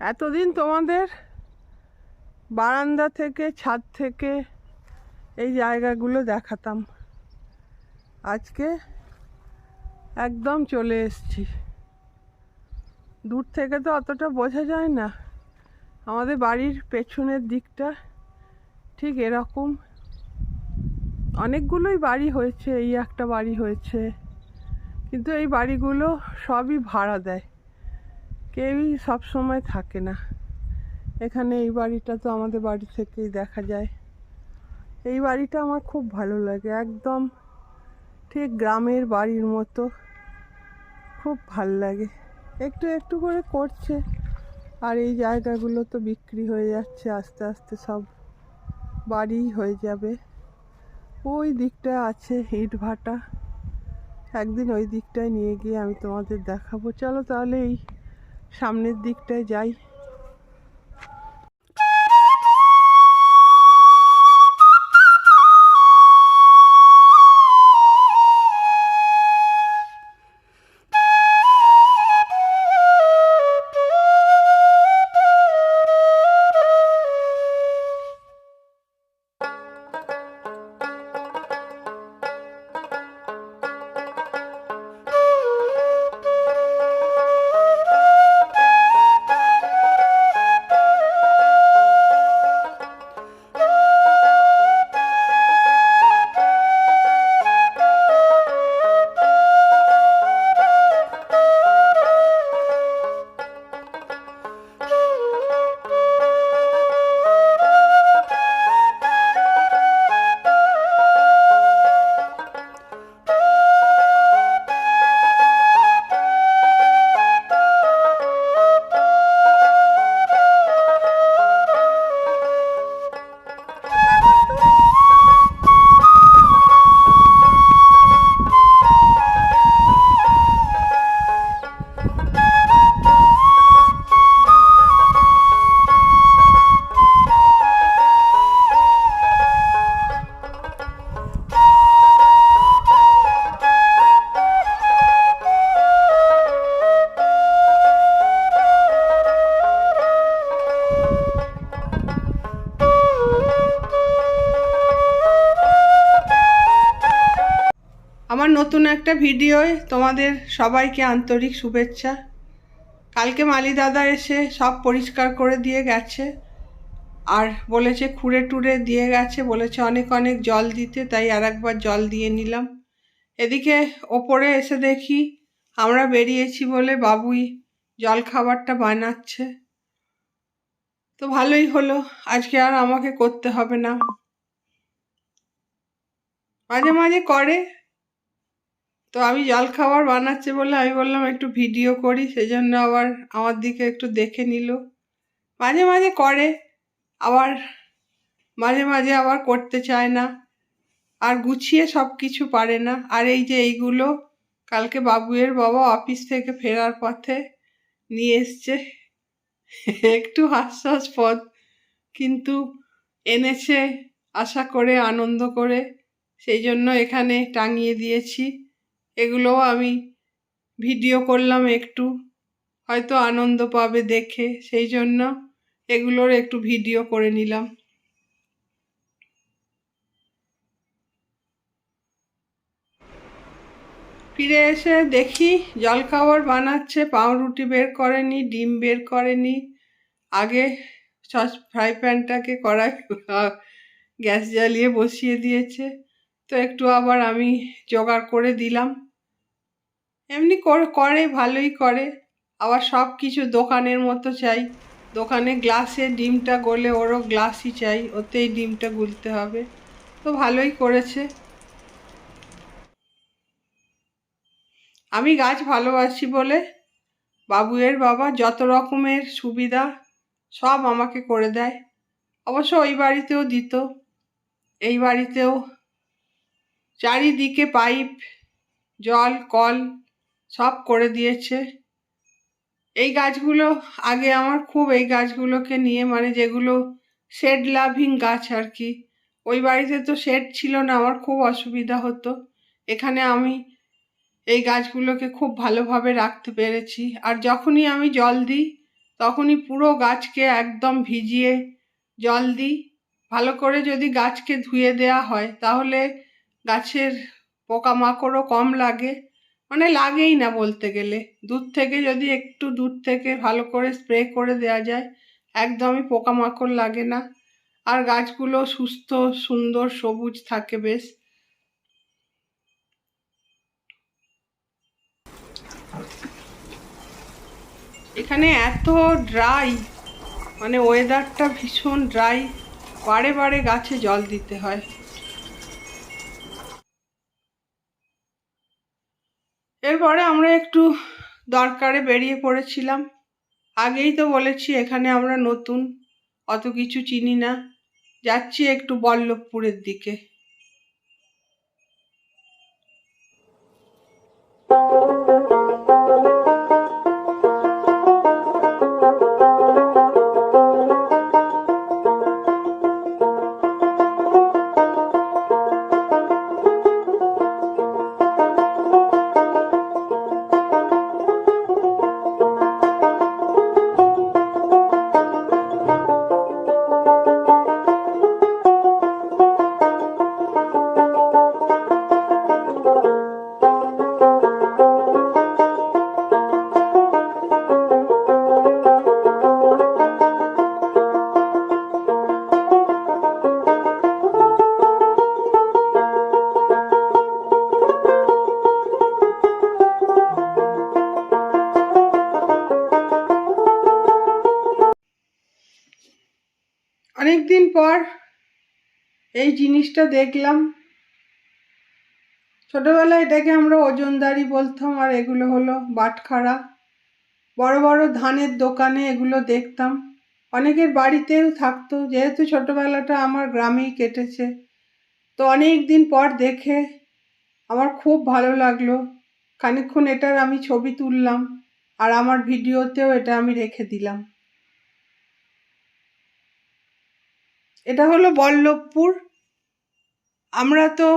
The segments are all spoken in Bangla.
এতদিন তোমাদের বারান্দা থেকে, ছাদ থেকে এই জায়গাগুলো দেখাতাম। আজকে একদম চলে এসেছি। দূর থেকে তো অতটা বোঝা যায় না। আমাদের বাড়ির পেছনের দিকটা ঠিক এরকম। অনেকগুলোই বাড়ি হয়েছে, এই একটা বাড়ি হয়েছে। কিন্তু এই বাড়িগুলো সবই ভাড়া দেয়। কেউই সব সময় থাকে না। এখানে এই বাড়িটা তো আমাদের বাড়ি থেকেই দেখা যায়। এই বাড়িটা আমার খুব ভালো লাগে। একদম ঠিক গ্রামের বাড়ির মতো। খুব ভালো লাগে। একটু একটু করে করছে। আর এই জায়গাগুলো তো বিক্রি হয়ে যাচ্ছে আস্তে আস্তে সব বাড়ি হয়ে যাবে। ওই দিকটা আছে ইট ভাটা। একদিন ওই দিকটায় নিয়ে গিয়ে আমি তোমাদের দেখাবো। চলো তাহলে এই সামনের দিকটায় যাই। নতুন একটা ভিডিওয় তোমাদের সবাইকে আন্তরিক শুভেচ্ছা। কালকে মালি দাদা এসে সব পরিষ্কার করে দিয়ে গেছে আর বলেছে খুঁড়ে টুড়ে দিয়ে গেছে, বলেছে অনেক অনেক জল দিতে, তাই আর একবার জল দিয়ে নিলাম। এদিকে ওপরে এসে দেখি আমরা বেরিয়েছি বলে বাবুই জল খাবারটা বানাচ্ছে। তো ভালোই হলো, আজকে আর আমাকে করতে হবে না। মাঝে মাঝে করে তো আমি জল খাবার বানাচ্ছে বলে আমি বললাম একটু ভিডিও করি, সেজন্য আবার আমার দিকে একটু দেখে নিল। মাঝে মাঝে করে, আবার মাঝে মাঝে আবার করতে চায় না। আর গুছিয়ে সব কিছু পারে না। আর এই যে এইগুলো, কালকে বাবুয়ের বাবা অফিস থেকে ফেরার পথে নিয়ে এসছে। একটু হাস্যাস্পদ কিন্তু এনেছে আশা করে, আনন্দ করে। সেই জন্য এখানে টাঙিয়ে দিয়েছি। এগুলোও আমি ভিডিও করলাম একটু। হয়তো আনন্দ পাবে দেখে, সেই জন্য এগুলোর একটু ভিডিও করে নিলাম। ফিরে এসে দেখি জলখাবার বানাচ্ছে, পাউরুটি বের করেনি, ডিম বের করেনি। আগে সস, ফ্রাই প্যানটাকে কড়াই গ্যাস জ্বালিয়ে বসিয়ে দিয়েছে। তো একটু আবার আমি জোগাড় করে দিলাম। এমনি করে ভালোই করে। আবার সব কিছু দোকানের মতো চাই। দোকানে গ্লাসে ডিমটা গলে ওরও গ্লাসই চাই, ওতেই ডিমটা গুলতে হবে। তো ভালোই করেছে। আমি গাছ ভালোবাসি বলে বাবুয়ের বাবা যত রকমের সুবিধা সব আমাকে করে দেয়। অবশ্য ওই বাড়িতেও দিত। এই বাড়িতেও চারিদিকে পাইপ, জল, কল সব করে দিয়েছে। এই গাছগুলো, আগে আমার খুব এই গাছগুলোকে নিয়ে মানে যেগুলো শেড লাভিং গাছ আর কি, ওই বাড়িতে তো শেড ছিল না, আমার খুব অসুবিধা হতো। এখানে আমি এই গাছগুলোকে খুব ভালোভাবে রাখতে পেরেছি। আর যখনই আমি জল দিই, তখনই পুরো গাছকে একদম ভিজিয়ে জল দিই। ভালো করে যদি গাছকে ধুয়ে দেওয়া হয়, তাহলে গাছের পোকামাকড়ও কম লাগে। মানে লাগেই না বলতে গেলে। দূর থেকে যদি একটু দূর থেকে ভালো করে স্প্রে করে দেওয়া যায়, একদমই পোকামাকড় লাগে না। আর গাছগুলো সুস্থ, সুন্দর, সবুজ থাকে বেশ। এখানে এত ড্রাই মানে ওয়েদারটা ভীষণ ড্রাই বারে বারে গাছে জল দিতে হয়। এরপরে আমরা একটু দরকারে বেরিয়ে পড়েছিলাম। আগেই তো বলেছি এখানে আমরা নতুন, অত কিছু চিনি না। যাচ্ছি একটু বল্লভপুরের দিকে। অনেকদিন পর এই জিনিসটা দেখলাম। ছোটবেলায় এটাকে আমরা ওজনদারি বলতাম আর এগুলো হলো বাটখারা। বড় বড় ধানের দোকানে এগুলো দেখতাম। অনেকের বাড়িতেও থাকতো, যেহেতু ছোটবেলাটা আমার গ্রামেই কেটেছে। তো অনেক দিন পর দেখে আমার খুব ভালো লাগল। খানিকক্ষণ এটার আমি ছবি তুললাম আর আমার ভিডিওতেও এটা আমি রেখে দিলাম। এটা হলো বল্লভপুর। আমরা তো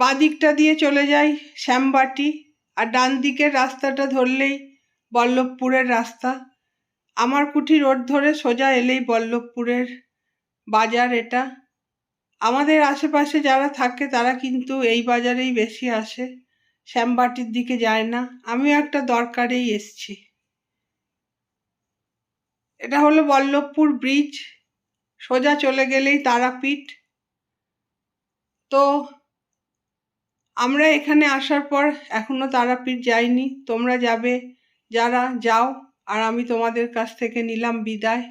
বাদিকটা দিয়ে চলে যাই শ্যামবাটি, আর ডান দিকের রাস্তাটা ধরলেই বল্লভপুরের রাস্তা। আমার কুঠি রোড ধরে সোজা এলেই বল্লভপুরের বাজার এটা। আমাদের আশেপাশে যারা থাকে তারা কিন্তু এই বাজারেই বেশি আসে, শ্যামবাটির দিকে যায় না। আমিও একটা দরকারেই এসছি। এটা হলো বল্লভপুর ব্রিজ। সোজা চলে গেলেই তারাপীঠ তো আমরা এখানে আসার পর এখনও তারাপীঠ যাইনি তোমরা যাবে, যারা যাও, আর আমি তোমাদের কাছ থেকে নিলাম বিদায়।